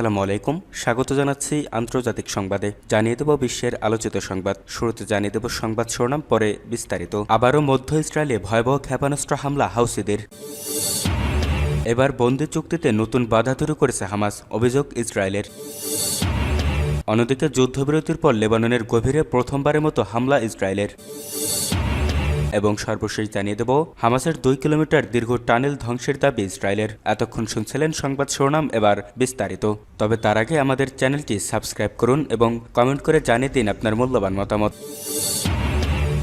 আসসালামু আলাইকুম। স্বাগত জানাচ্ছি আন্তর্জাতিক সংবাদে। জানিয়ে দেব বিশ্বের আলোচিত সংবাদ। শুরুতে জানিয়ে দেব সংবাদ শিরোনাম, পরে বিস্তারিত। আবারও মধ্য ইসরায়েলে ভয়াবহ ক্ষেপণাস্ত্র হামলা হাউসিদের। এবার বন্দি চুক্তিতে নতুন বাধা তৈরি করেছে হামাস, অভিযোগ ইসরায়েলের। অন্যদিকে যুদ্ধবিরতির পর লেবাননের গভীরে প্রথমবারের মতো হামলা ইসরায়েলের। এবং সর্বশেষ জানিয়ে দেব, হামাসের দুই কিলোমিটার দীর্ঘ টানেল ধ্বংসের দাবি ইসরায়েলের। এতক্ষণ শুনছিলেন সংবাদ শিরোনাম, এবার বিস্তারিত। তবে তার আগে আমাদের চ্যানেলটি সাবস্ক্রাইব করুন এবং কমেন্ট করে জানিয়ে দিন আপনার মূল্যবান মতামত।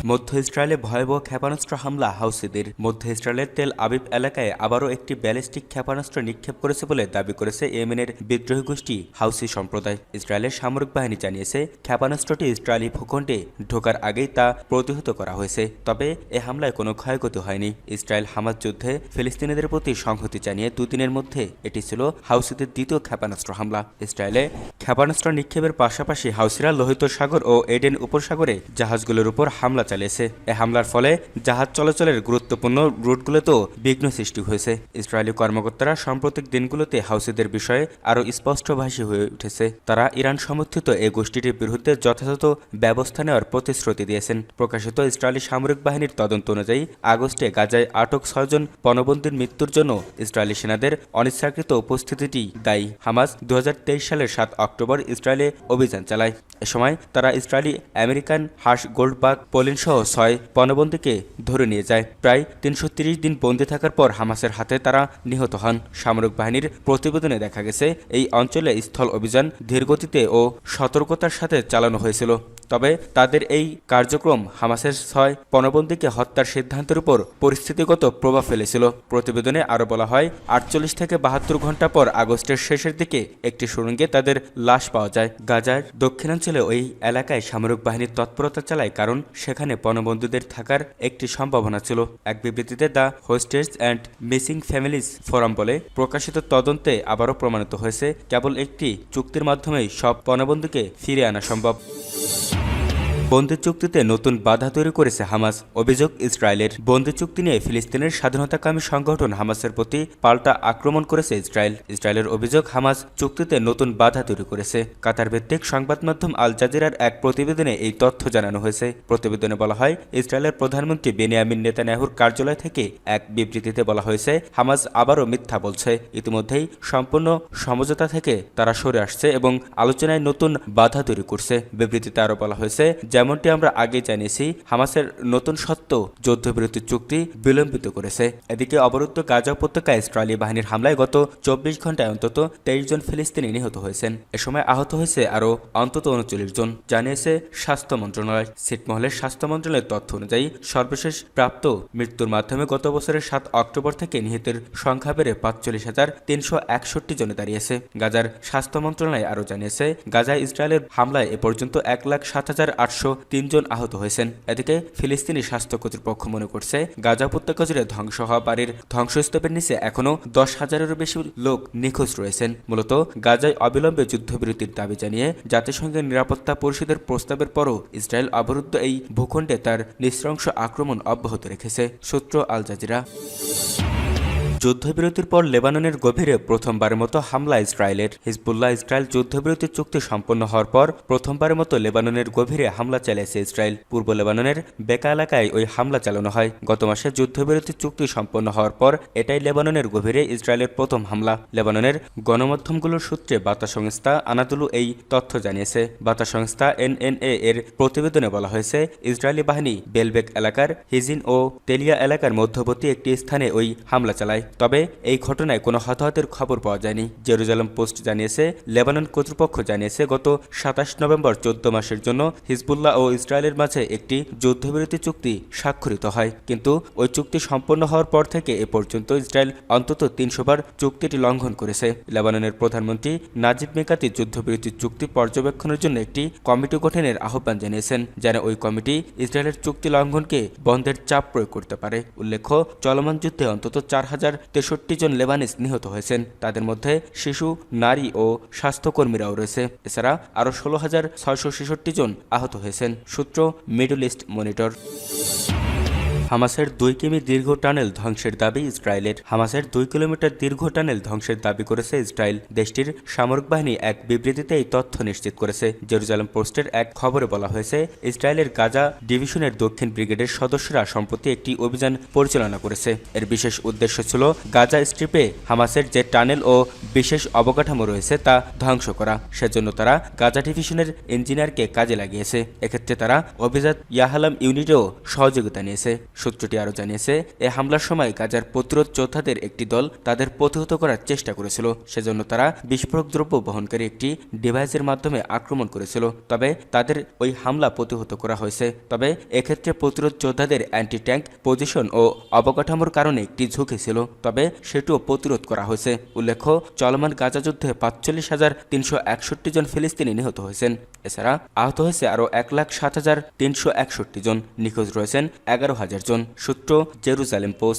মধ্য ইসরায়েলে ভয়াবহ ক্ষেপণাস্ত্র হামলা হাউসিদের। মধ্য ইসরায়েলের তেল আবিব এলাকায় আবারও একটি ব্যালিস্টিক ক্ষেপণাস্ত্র নিক্ষেপ করেছে বলে দাবি করেছে ইয়েমেনের বিদ্রোহী গোষ্ঠী হাউসি সম্প্রদায়। ইসরায়েলের সামরিক বাহিনী জানিয়েছে, ক্ষেপণাস্ত্রটি ইসরায়েলি ভূখণ্ডে ঢোকার আগেই তা প্রতিহত করা হয়েছে, তবে এ হামলায় কোনো ক্ষয়ক্ষতি হয়নি। ইসরায়েল হামাজ যুদ্ধে ফিলিস্তিনিদের প্রতি সংহতি জানিয়ে দুদিনের মধ্যে এটি ছিল হাউসিদের দ্বিতীয় ক্ষেপণাস্ত্র হামলা। ইসরায়েলে ক্ষেপণাস্ত্র নিক্ষেপের পাশাপাশি হাউসিরা লোহিত সাগর ও এডেন উপসাগরে জাহাজগুলোর উপর হামলা চালিয়েছে। এ হামলার ফলে জাহাজ চলাচলের গুরুত্বপূর্ণ রুটগুলোতেও বিঘ্ন সৃষ্টি হয়েছে। ইসরায়েলি কর্মকর্তারা সাম্প্রতিক দিনগুলোতে হাউসিদের বিষয়ে আরও স্পষ্টভাষী হয়ে উঠেছে। তারা ইরান সমর্থিত এই গোষ্ঠীটির বিরুদ্ধে যথাযথ ব্যবস্থা নেওয়ার প্রতিশ্রুতি দিয়েছেন। প্রকাশিত ইসরায়েলি সামরিক বাহিনীর তদন্ত অনুযায়ী আগস্টে গাজায় আটক ছয়জন পণবন্দীর মৃত্যুর জন্য ইসরায়েলি সেনাদের অনিচ্ছাকৃত উপস্থিতিটি দায়ী। হামাস দু হাজার তেইশ সালের সাত অক্টোবর ইসরায়েলে অভিযান চালায়। এ সময় তারা ইসরায়েলি আমেরিকান হাস গোল্ডবাগ, পোলিন সহ ছয় পণবন্দীকে ধরে নিয়ে যায়। প্রায় তিনশো দিন বন্দি থাকার পর হামাসের হাতে তারা নিহত হন। সামরিক বাহিনীর প্রতিবেদনে দেখা গেছে, এই অঞ্চলে স্থল অভিযান ধীরগতিতে ও সতর্কতার সাথে চালানো হয়েছিল। তবে তাদের এই কার্যক্রম হামাসের ছয় পণবন্দীকে হত্যার সিদ্ধান্তের উপর পরিস্থিতিগত প্রভাব ফেলেছিল। প্রতিবেদনে আরও বলা হয়, আটচল্লিশ থেকে বাহাত্তর ঘণ্টা পর আগস্টের শেষের দিকে একটি সুরঙ্গে তাদের লাশ পাওয়া যায়। গাজার দক্ষিণাঞ্চলে ওই এলাকায় সামরিক বাহিনীর তৎপরতা চালায় কারণ সেখানে পণবন্দীদের থাকার একটি সম্ভাবনা ছিল। এক বিবৃতিতে the hostage and missing families forum বলে প্রকাশিত তদন্তে আবারও প্রমাণিত হয়েছে, কেবল একটি চুক্তির মাধ্যমেই সব পণবন্দীকে ফিরে আনা সম্ভব। বন্দি চুক্তিতে নতুন বাধা তৈরি করেছে হামাস। অভিযোগ, ইসরায়েলের বন্দি চুক্তি নিয়ে ফিলিস্তিনের স্বাধীনতাকামী সংগঠন হামাসের প্রতি পাল্টা আক্রমণ করেছে ইসরায়েল। ইসরায়েলের অভিযোগ, হামাস চুক্তিতে নতুন বাধা তৈরি করেছে। কাতার ভিত্তিক সংবাদ মাধ্যম আল জাজিরার এক প্রতিবেদনে এই তথ্য জানানো হয়েছে। প্রতিবেদনে বলা হয়, ইসরায়েলের প্রধানমন্ত্রী বেনিয়ামিন নেতানিয়াহুর কার্যালয় থেকে এক বিবৃতিতে বলা হয়েছে, হামাস আবারও মিথ্যা বলছে। ইতিমধ্যেই সম্পূর্ণ সমঝোতা থেকে তারা সরে আসছে এবং আলোচনায় নতুন বাধা তৈরি করছে। বিবৃতিতে আরও বলা হয়েছে যেমনটি আমরা আগে জানিয়েছি, হামাসের নতুন সত্য যুদ্ধবিরতি চুক্তি বিলম্বিত করেছে। এদিকে অবরুদ্ধ গাজা উপত্যকায় ইসরায়েলি বাহিনীর হামলায় গত চব্বিশ ঘন্টায় অন্তত তেইশ জন ফিলিস্তিনি নিহত হয়েছেন। এ সময় আহত হয়েছে আরও অন্তত উনচল্লিশ জন, জানিয়েছে স্বাস্থ্য মন্ত্রণালয়। ছিটমহলের স্বাস্থ্য মন্ত্রণালয়ের তথ্য অনুযায়ী, সর্বশেষ প্রাপ্ত মৃত্যুর মাধ্যমে গত বছরের সাত অক্টোবর থেকে নিহতের সংখ্যা বেড়ে পাঁচচল্লিশ হাজার তিনশো একষট্টি জনে দাঁড়িয়েছে। গাজার স্বাস্থ্য মন্ত্রণালয় আরও জানিয়েছে, গাজায় ইসরায়েলের হামলায় এ পর্যন্ত এক লাখ সাত হাজার আটশো তিনজন আহত হয়েছেন। এদিকে ফিলিস্তিনি স্বাস্থ্য কর্তৃপক্ষ মনে করছে, গাজা উপত্যকা জুড়ে ধ্বংস হওয়া বাড়ির ধ্বংসস্তূপের নিচে এখনও দশ হাজারেরও বেশি লোক নিখোঁজ রয়েছেন। মূলত গাজায় অবিলম্বে যুদ্ধবিরতির দাবি জানিয়ে জাতিসংঘের নিরাপত্তা পরিষদের প্রস্তাবের পরও ইসরায়েল অবরুদ্ধ এই ভূখণ্ডে তার নৃশংস আক্রমণ অব্যাহত রেখেছে, সূত্র আল জাজিরা। যুদ্ধবিরতির পর লেবাননের গভীরে প্রথমবারের মতো হামলা ইসরায়েলের। হিজবুল্লাহ ইসরায়েল যুদ্ধবিরতির চুক্তি সম্পন্ন হওয়ার পর প্রথমবারের মতো লেবাননের গভীরে হামলা চালিয়েছে ইসরায়েল। পূর্ব লেবাননের বেকা এলাকায় ওই হামলা চালানো হয়। গত মাসে যুদ্ধবিরতির চুক্তি সম্পন্ন হওয়ার পর এটাই লেবাননের গভীরে ইসরায়েলের প্রথম হামলা। লেবাননের গণমাধ্যমগুলোর সূত্রে বার্তা সংস্থা আনাদুলু এই তথ্য জানিয়েছে। বার্তা সংস্থা এনএনএ এর প্রতিবেদনে বলা হয়েছে, ইসরায়েলি বাহিনী বেলবেক এলাকার হিজিন ও তেলিয়া এলাকার মধ্যবর্তী একটি স্থানে ওই হামলা চালায়। তবে এই ঘটনায় কোনো হতাহতের খবর পাওয়া যায়নি। জেরুজালেম পোস্ট জানিয়েছে, লেবানন কর্তৃপক্ষ জানিয়েছে, গত সাতাশ নভেম্বর চোদ্দ মাসের জন্য হিজবুল্লাহ ও ইসরায়েলের মাঝে একটি যুদ্ধবিরতি চুক্তি স্বাক্ষরিত হয়। কিন্তু ওই চুক্তি সম্পন্ন হওয়ার পর থেকে এ পর্যন্ত ইসরায়েল অন্তত তিনশো বার চুক্তিটি লঙ্ঘন করেছে। লেবাননের প্রধানমন্ত্রী নাজিব মেকাতি যুদ্ধবিরতি চুক্তি পর্যবেক্ষণের জন্য একটি কমিটি গঠনের আহ্বান জানিয়েছেন, যেন ওই কমিটি ইসরায়েলের চুক্তি লঙ্ঘনকে বন্ধের চাপ প্রয়োগ করতে পারে। উল্লেখ্য, চলমান যুদ্ধে অন্তত চার হাজার তেষট্টি জন লেবানিস নিহত হয়েছেন। তাদের মধ্যে শিশু, নারী ও স্বাস্থ্যকর্মীরাও রয়েছে। এছাড়া আরও ষোলো হাজার ছয়শো ছেষট্টি জন আহত হয়েছেন। সূত্র মিডল ইস্ট মনিটর। হামাসের দুই কিমি দীর্ঘ টানেল ধ্বংসের দাবি ইসরায়েলের। হামাসের দুই কিলোমিটার দীর্ঘ টানেল ধ্বংসের দাবি করেছে ইসরায়েল। দেশটির সামরিক বাহিনী এক বিবৃতিতে এই তথ্য নিশ্চিত করেছে। জেরুজালেম পোস্টের এক খবরে বলা হয়েছে, ইসরায়েলের গাজা ডিভিশনের দক্ষিণ ব্রিগেডের সদস্যরা সম্প্রতি একটি অভিযান পরিচালনা করেছে। এর বিশেষ উদ্দেশ্য ছিল গাজা স্ট্রিপে হামাসের যে টানেল ও বিশেষ অবকাঠামো রয়েছে তা ধ্বংস করা। সেজন্য তারা গাজা ডিভিশনের ইঞ্জিনিয়ারকে কাজে লাগিয়েছে। এক্ষেত্রে তারা অভিজাত ইয়াহালাম ইউনিটেও সহযোগিতা নিয়েছে। সূত্রটি আরও জানিয়েছে, এ হামলার সময় গাজার প্রতিরোধ যোদ্ধাদের একটি দল তাদের প্রতিহত করার চেষ্টা করেছিল। সেজন্য তারা বিস্ফোরক দ্রব্য বহনকারী একটি ডিভাইসের মাধ্যমে আক্রমণ করেছিল। তবে তাদের ওই হামলা প্রতিহত করা হয়েছে। তবে এক্ষেত্রে প্রতিরোধ যোদ্ধাদের অ্যান্টি ট্যাঙ্ক পজিশন ও অবকাঠামোর কারণে একটি ঝুঁকি ছিল। তবে সেটিও প্রতিরোধ করা হয়েছে। উল্লেখ্য, চলমান গাজা যুদ্ধে পাঁচচল্লিশ হাজার তিনশো একষট্টি জন ফিলিস্তিনি নিহত হয়েছেন। এছাড়া আহত হয়েছে আরও এক লাখ সাত হাজার তিনশো একষট্টি জন। নিখোঁজ রয়েছেন এগারো হাজার জন সূত্র জেরুজালেম পোস্ট।